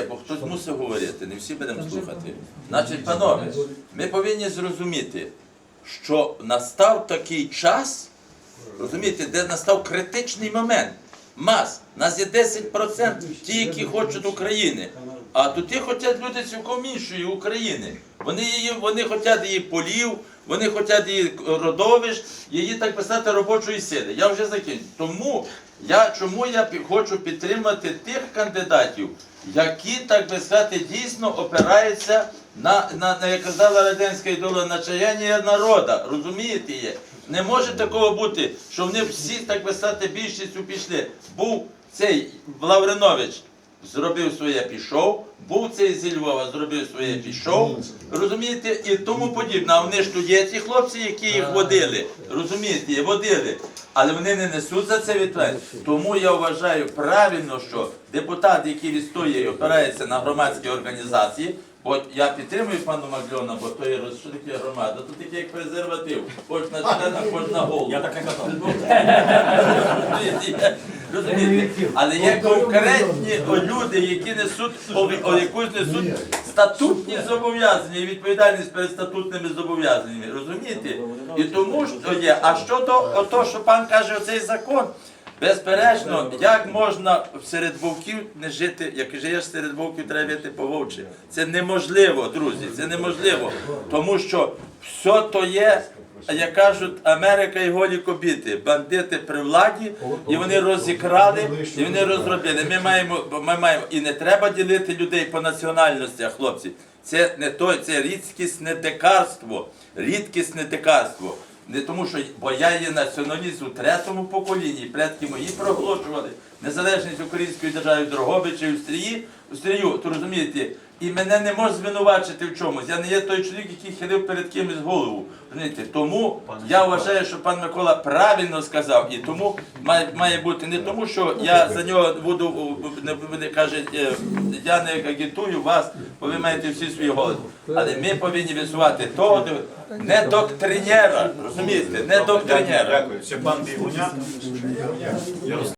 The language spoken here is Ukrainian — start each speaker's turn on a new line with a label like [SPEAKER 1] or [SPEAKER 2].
[SPEAKER 1] є, бо хтось мусить говорити, не всі будемо слухати. Значить, панове, ми повинні зрозуміти, що настав такий час, розумієте, де настав критичний момент. Мас, нас є 10% ті, які хочуть України. А тут хочуть люди цілком іншої України. Вони її, вони хочуть її полів, вони хочуть її родовищ, її так писати робочої сили. Я вже закінчу. Тому я чому я хочу підтримати тих кандидатів, які, так би сказати, дійсно опираються на, на, на як казала радянська ідола, на чаяння народу. Розумієте є? Не може такого бути, що вони всі, так би сказати, більшістю пішли. Був цей Лавринович, зробив своє, пішов, був цей зі Львова, зробив своє, пішов. Розумієте, і тому подібне. А вони ж тут є ці хлопці, які їх водили. Розумієте, водили. Але вони не несуть за це відповідальність. Тому я вважаю правильно, що депутат, який відстоює і опирається на громадські організації, бо я підтримую пану Магльона, бо то є роз- громада, то таке як презерватив, хоч на членах, хоч на голову.
[SPEAKER 2] Я так не казав.
[SPEAKER 1] Розумієте? Але є конкретні люди, які несуть о, якусь несуть статутні зобов'язання і відповідальність перед статутними зобов'язаннями. Розумієте? І тому що є. А щодо того, що пан каже, оцей закон. Безперечно, як можна серед вовків не жити, як живеш серед вовків, треба жити по вовчі. Це неможливо, друзі, це неможливо. Тому що все то є, як кажуть, Америка і голі кобіти, бандити при владі, і вони розікрали, і вони розробили. Ми маємо, ми маємо, і не треба ділити людей по національностях, хлопці. Це не то, це рідкісне дикарство, рідкісне дикарство. Не тому, що бо я є націоналіст у третьому поколінні, предки мої проголошували незалежність української держави в Дрогобичі, в Стрію, то розумієте, і мене не можна звинувачити в чомусь. Я не є той чоловік, який хилив перед кимось голову. Розумієте? Тому я вважаю, що пан Микола правильно сказав, і тому має, має бути не тому, що я за нього буду не каже, е, я не агітую вас, бо ви маєте всі свої голос. Але ми повинні висувати того, не доктринера, розумієте, не доктринера.
[SPEAKER 2] Дякую. Ще пан Бігуняк.